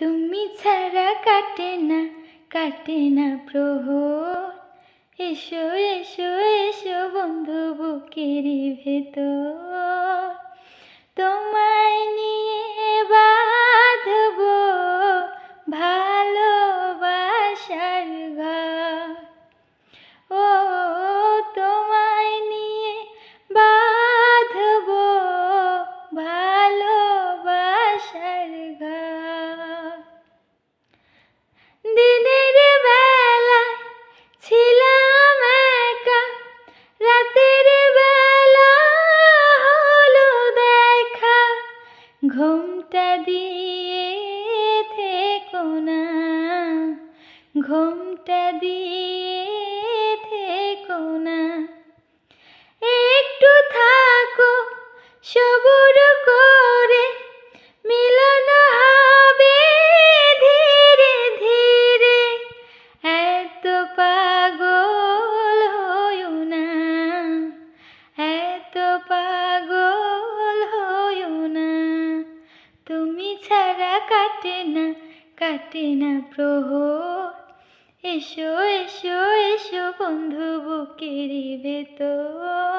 তুমি ছাড়া কাটে না কাটে না প্রহর। এসো এসো এসো বন্ধু বুকের ভেতর। ঘুমটা দিয়ে থেকো না ঘুমটা দিয়ে কাটে না কাটে না প্রহর। এসো এসো এসো বন্ধু বুকের ভেতর।